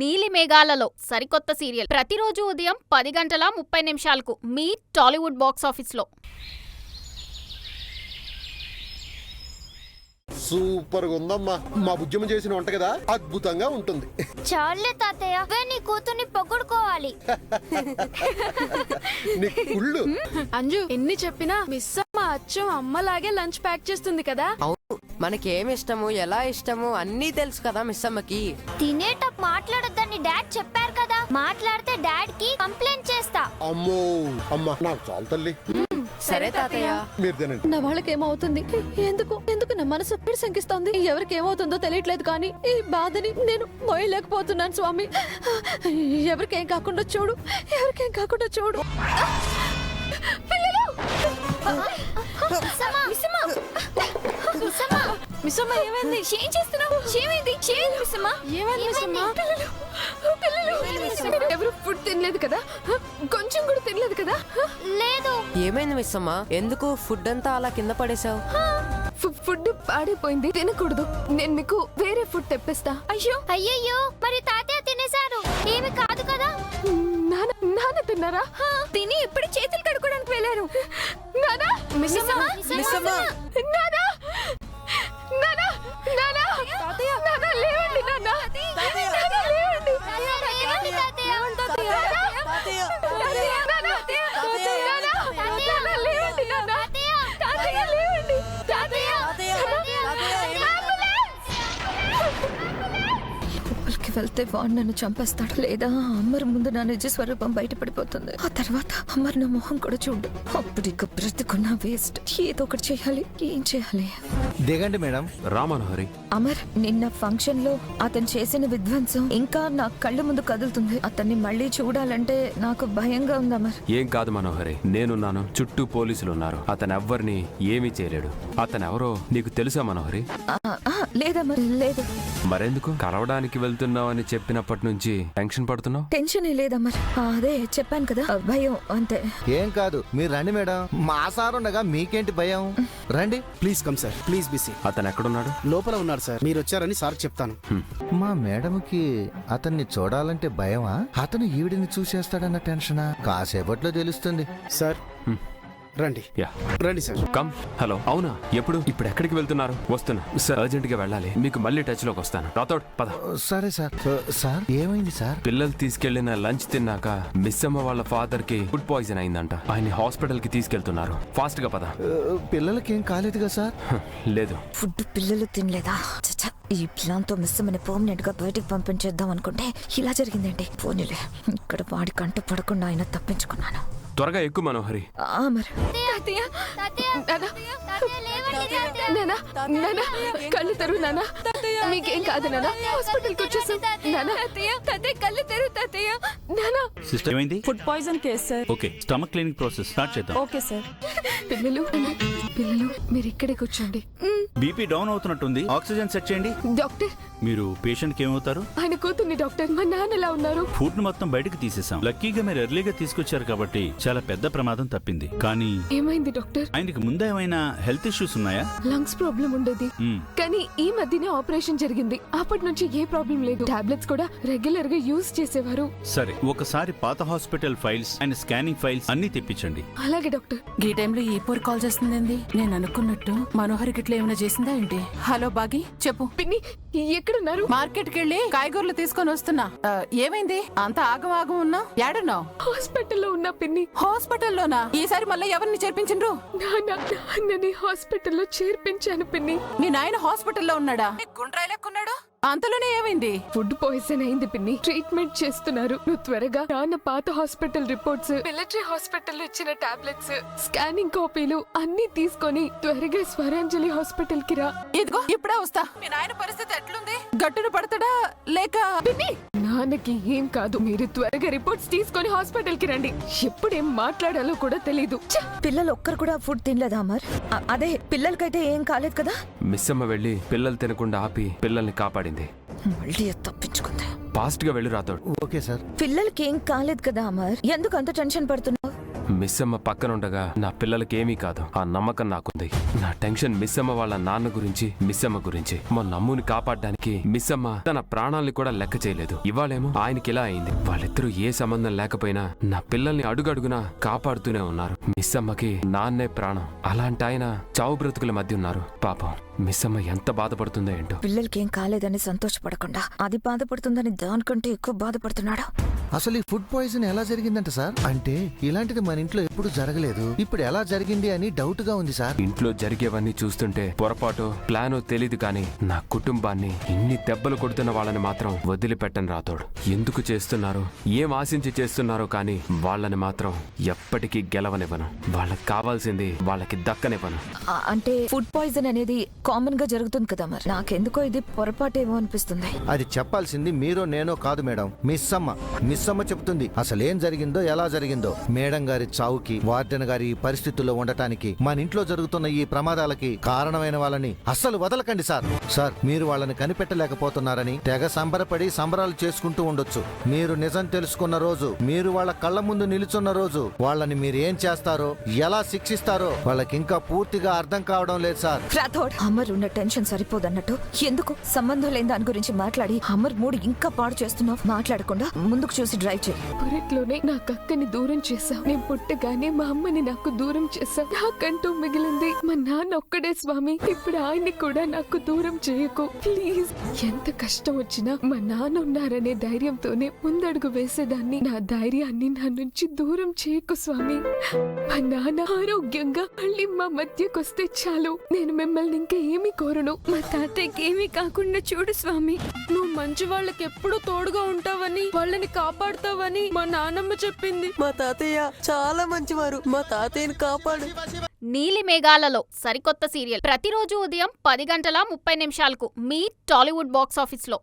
నీలి మేఘాలలో సరికొత్త సీరియల్. ప్రతిరోజు ఉదయం పది గంటల ముప్పై నిమిషాలకు మీ టాలీవుడ్ బాక్స్ ఆఫీస్లో. సూపర్గా ఉందమ్మా. మా బుజ్జమ్మ చేసిన వంట కదా అద్భుతంగా ఉంటుంది. చాలే తాతయ్య అవే నీ కూతుర్ని పొగుడుకోవాలి. నీ కుళ్ళు. అంజు ఎన్ని చెప్పినా మిస్ అమ్మ అచ్చం అమ్మలాగే లంచ్ ప్యాక్ చేస్తుంది కదా? అవును. మనకేం ఇష్టము ఎలా ఇష్టము అన్నీ తెలుసు కదా మిస్ అమ్మకి తినేటప్పుడు మాట్లాడొద్దని డాడ్ చెప్పారు కదా. మాట్లాడితే డాడ్కి కంప్లైంట్ చేస్తా. అమ్మో అమ్మా నాకు చాలు తల్లి. సరే తాతయ్య. మీరు తినండి. నా వాళ్ళకి ఏమవుతుంది ఎందుకు? ఎందుకు నా మనసు ఎప్పుడు శంకిస్తోంది ఎవరికి ఏమవుతుందో తెలియట్లేదు కానీ ఈ బాధని నేను మోయలేకపోతున్నాను స్వామి. ఎవరికేం కాకుండా చూడు. ఎవరికేం కాకుండా చూడు. పిల్లలు! మిస్సమ్మ ఏమైంది ఏం చేస్తున్నావు? ఏమైంది? ఏమైంది మిస్సమ్మా? ఏమైంది మిస్సమ్మ? పిల్లలు పిల్లలు ఎవరు ఫుడ్ తినలేదు కదా? కొంచెం కూడా తినలేదు కదా? లేదు. ఏమైంది మిస్ అమ్మ ఎందుకు ఫుడ్ అంతా అలా కింద పడేశావు? ఫుడ్ పాడైపోయింది. తినకూడదు. నేను మీకు వేరే ఫుడ్ తెప్పిస్తా. అయ్యో అయ్యయ్యో మరి తాతయ్య తినేశారు. ఏమి కాదు కదా? నాన్న నాన్న తిన్నారా? తిని ఎప్పుడు చేతులు కడుక్కోడానికి వెళ్ళారు. నానా మిస్సమ్మా, మిస్సమ్మా. నానా వెళ్తే వాడు నన్ను చంపేస్తాడు లేదా? అమ్మర్ ముందు నా నిజ స్వరూపం బయటపడిపోతుంది. ఆ తర్వాత అమ్మర్ నా మొహం కూడా చూడు. అప్పుడు ఇక బ్రతికున్న వేస్ట్ ఏదో ఒకటి చేయాలి. ఏం చేయాలి? దిగండి మేడం. రామనోహరి. అమర్ నిన్న ఫంక్షన్లో అతను చేసిన విధ్వంసం ఇంకా నా కళ్ళ ముందు కదులుతుంది. అతన్ని మళ్ళీ చూడాలంటే నాకు భయంగా ఉంది అమర్. ఏం కాదు మనోహరి నేనున్నాను. చుట్టూ పోలీసులు ఉన్నారు అతను ఎవ్వరిని ఏమీ చేయలేడు. అతను ఎవరో నీకు తెలుసా మనోహరి? ఆ, ఆ, లేదమర్ లేదు. మరెందుకు? కలవడానికి వెళ్తున్నావని చెప్పినప్పటి నుంచి టెన్షన్ పడుతున్నావు? టెన్షన్ లేదమ్మర్ ఆ, అదే చెప్పాను కదా ఆ, భయం అంతే. ఏం కాదు మీరు రండి మేడం. మా సార్ ఉండగా మీకేంటి భయం? రండి. Please come sir. ప్లీజ్ బిసి అతను ఎక్కడున్నాడు? లోపల ఉన్నారు సార్. మీరు వచ్చారని సార్ చెప్తాను. మా మేడంకి అతన్ని చూడాలంటే భయమా? అతను ఈవిడిని చూసేస్తాడన్న టెన్షనా? కాసేపట్లో తెలుస్తుంది. సార్ రండి. యా. రండి సార్. కమ్. హలో. అవునా? ఎప్పుడు? ఇప్పుడు ఎక్కడికి వెళ్తున్నారు? వస్తున్నా. సార్. అర్జెంట్గా వెళ్ళాలి. మీకు మళ్ళీ టచ్లోకి వస్తాను. రాతోడ్ పద. సరే సార్. సార్ ఏమైంది సార్? పిల్లలు తీసుకెళ్ళిన లంచ్ తిన్నాక మిస్ అమ్మ వాళ్ళ ఫాదర్కి ఫుడ్ పాయిజన్ అయిందంట. ఆయన హాస్పిటల్కి తీసుకెళ్తున్నారు. ఫాస్ట్గా పద పిల్లలకి ఏం కాలేదుగా సార్? లేదు. ఫుడ్ పిల్లలు తినలేదా? ఈ ప్లాన్తో మిస్ మన పర్మనెంట్గా బయటికి పంపించేద్దాం అనుకుంటే ఇలా జరిగిందండి. పోనీలే ఇక్కడ వాడి కంట పడకుండా ఆయన తప్పించుకున్నాను. త్వరగా ఎక్కువ మనోహరి. ఆ, మరి. తాతయ్య. నానా. నానా కళ్ళు తెరువు నానా. మీకేం కాదు నానా. హాస్పిటల్కి వచ్చేసాం నానా. తాతయ్య కళ్ళు తెరువు తాతయ్య. నానా. సిస్టర్ ఏమైంది? Food poison case sir okay stomach cleaning process start చేద్దాం. ఓకే సార్ పిల్లలు పిల్లలు మీరు ఇక్కడే కూర్చోండి బీపీ డౌన్ అవుతున్నట్టుంది. ఆక్సిజన్ సెట్ చేయండి. డాక్టర్ మీరు పేషెంట్కి ఏమవుతారు? ఆయన కూతుర్ని డాక్టర్ మా నాన్న ఎలా ఉన్నారు. ఫుడ్ మొత్తం బయటకు తీసేసాం లక్కీగా మీరు ఎర్లీగా తీసుకొచ్చారు కాబట్టి చాలా పెద్ద ప్రమాదం తప్పింది. కానీ ఏమైంది డాక్టర్? ఆయనకి ముందే ఏమైనా హెల్త్ ఇష్యూస్ ఉన్నాయా? లంగ్స్ ప్రాబ్లం ఉండేది. మ్మ్. కానీ ఈ మధ్యనే ఆపరేషన్ జరిగింది. అప్పటి నుంచి ఏ ప్రాబ్లం లేదు. టాబ్లెట్స్ కూడా రెగ్యులర్గా యూజ్ చేసేవారు. సరే ఒకసారి పాత hospital files and scanning files అన్ని తెప్పించండి. అలాగే డాక్టర్. ఈ టైంలో ఈ పూర్ కాల్ చేస్తుందండి నేను అనుకున్నట్టు మనోహర్ గిట్ల ఏమైనా చేసిందా ఏంటి? హలో బాగి చెప్పు. పిన్ని ఎక్కడున్నారు? మార్కెట్కి వెళ్ళి కాయగూరలు తీసుకొని వస్తున్నా. ఆ, ఏమైంది? అంత ఆగం ఆగం ఉన్నా? ఏడున్నావు? హాస్పిటల్లో ఉన్న పిన్ని. హాస్పిటల్లోనా? ఈసారి మళ్ళీ ఎవరిని చేర్పించిండ్రు? నాన్న నాన్నని హాస్పిటల్లో చేర్పించాను పిన్ని. మీ నాయన హాస్పిటల్లో ఉన్నాడా? గుండ్రాయి లెక్కున్నాడు అంతలోనే ఏమైంది? ఫుడ్ పాయిజన్ అయింది పిన్ని. ట్రీట్మెంట్ చేస్తున్నారు. నువ్వు త్వరగా నాన్న పాత హాస్పిటల్ రిపోర్ట్స్ మిలిటరీ హాస్పిటల్ ఇచ్చిన టాబ్లెట్స్ స్కానింగ్ కాపీలు అన్ని తీసుకొని త్వరగా స్వరాంజలి హాస్పిటల్కి రా. ఇదిగో ఇప్పుడే వస్తా. మీ నాయన పరిస్థితి ఎట్లుంది? గట్టున పడతాడా లేక పిన్ని! నాన్నకి ఏం కాదు మీరు త్వరగా రిపోర్ట్స్ తీసుకొని హాస్పిటల్కి రండి. ఎప్పుడేం మాట్లాడాలో కూడా తెలీదు. పిల్లలు ఒక్కరు కూడా ఫుడ్ తినలేదా అమర్? అదే పిల్లలకైతే ఏం కాలేదు కదా? మిస్ అమ్మ వెళ్ళి పిల్లలు తినకుండా ఆపి పిల్లల్ని కాపాడింది. మళ్ళీ తప్పించుకుంది. ఫాస్ట్గా వెళ్ళి రాతోడు. Okay sir. పిల్లలకి ఏం కాలేదు కదా అమర్? ఎందుకు అంత టెన్షన్ పడుతున్నావు? మిస్సమ్మ పక్కనుండగా నా పిల్లలకి ఏమీ కాదు. ఆ నమ్మకం నాకుంది. నా టెన్షన్ మిస్సమ్మ వాళ్ళ నాన్న గురించి మిస్సమ్మ గురించి. మా నమ్ముని కాపాడడానికి మిస్సమ్మ తన ప్రాణాల్ని కూడా లెక్క చేయలేదు. ఇవాళేమో ఆయనకి ఇలా అయింది. వాళ్ళిద్దరూ ఏ సంబంధం లేకపోయినా నా పిల్లల్ని అడుగడుగునా కాపాడుతూనే ఉన్నారు. మిస్సమ్మకి నాన్నే ప్రాణం. అలాంటి ఆయన చావు బ్రతుకుల మధ్య ఉన్నారు. పాపం మిస్సమ్మ ఎంత బాధపడుతుందో ఏంటో. పిల్లలకి ఏం కాలేదని సంతోషపడకుండా అది బాధపడుతుందని దానికంటే ఎక్కువ బాధపడుతున్నాడు? అసలు ఈ ఫుడ్ పాయిజన్ ఎలా జరిగిందంట సార్? అంటే ఇలాంటిది మన ఇంట్లో ఎప్పుడు జరగలేదు. ఇప్పుడు ఎలా జరిగింది అని డౌట్గా ఉంది సార్. ఇంట్లో జరిగేవన్నీ చూస్తుంటే పొరపాటు ప్లానో తెలీదు కానీ నా కుటుంబాన్ని ఇన్ని దెబ్బలు కొడుతున్న వాళ్ళని మాత్రం వదిలిపెట్టను రాతోడు ఎందుకు చేస్తున్నారో ఏం ఆశించి చేస్తున్నారో కానీ వాళ్ళని మాత్రం ఎప్పటికీ గెలవనివ్వను. వాళ్ళకి కావాల్సింది వాళ్ళకి దక్కనివ్వను. అంటే ఫుడ్ పాయిజన్ అనేది కామన్గా జరుగుతుంది కదా మరి. నాకెందుకో ఇది పొరపాటేమో అనిపిస్తుంది. అది చెప్పాల్సింది మీరో నేనో కాదు మేడం. మిస్ అమ్మ. మిస్ అమ్మ చెప్తుంది అసలు ఏం జరిగిందో ఎలా జరిగిందో. మేడం గారి చావుకి వార్డెన్ గారి ఈ పరిస్థితుల్లో ఉండటానికి మన ఇంట్లో జరుగుతున్న ఈ ప్రమాదాలకి కారణమైన వాళ్ళని అస్సలు వదలకండి సార్. సార్ మీరు వాళ్ళని కనిపెట్టలేకపోతున్నారని తెగ సంబరపడి సంబరాలు చేసుకుంటూ ఉండొచ్చు. మీరు నిజం తెలుసుకున్న రోజు మీరు వాళ్ళ కళ్ళ ముందు నిలుచున్న రోజు వాళ్ళని మీరు ఏం చేస్తారో ఎలా శిక్షిస్తారో వాళ్ళకి ఇంకా పూర్తిగా అర్థం కావడం లేదు సార్. రాథోడ్ అమర్ ఉన్న టెన్షన్ సరిపోదన్నట్టు ఎందుకు సంబంధం లేని దాని గురించి మాట్లాడి అమర్ మూడు ఇంకా పాడు చేస్తున్నావు? మాట్లాడకుండా ముందుకు చూసి డ్రైవ్ చేయి. పురిట్లోనే నా కక్కని దూరం చేశావు. నేను పుట్టగానే మా అమ్మని నాకు దూరం చేశావు. నాకంటూ మిగిలింది మా నాన్న ఒక్కడే స్వామి. ఇప్పుడు ఆయన్ని కూడా నాకు దూరం చేయకు. ప్లీజ్ ఎంత కష్టం వచ్చినా మా నాన్న ఉన్నారనే ధైర్యంతోనే ముందడుగు వేసేదాన్ని. నా ధైర్యాన్ని నా నుంచి దూరం చేయకు స్వామి. మా నాన్న ఆరోగ్యంగా మళ్ళీ మా మధ్యకొస్తే చాలు. నేను మిమ్మల్ని ఇంకా ఏమీ కోరను. మా తాతయ్యకి ఏమీ కాకుండా చూడు స్వామి. నువ్వు మంచి వాళ్ళకి ఎప్పుడు తోడుగా ఉంటావని వాళ్ళని కాపాడుతావని మా నాన్నమ్మ చెప్పింది. మా తాతయ్య చాలా చాలా మంచివారు. మా తాతయ్యని కాపాడు. నీలి మేఘాలలో సరికొత్త సీరియల్. ప్రతిరోజు ఉదయం పది గంటల ముప్పై నిమిషాలకు మీ టాలీవుడ్ బాక్స్ ఆఫీస్లో.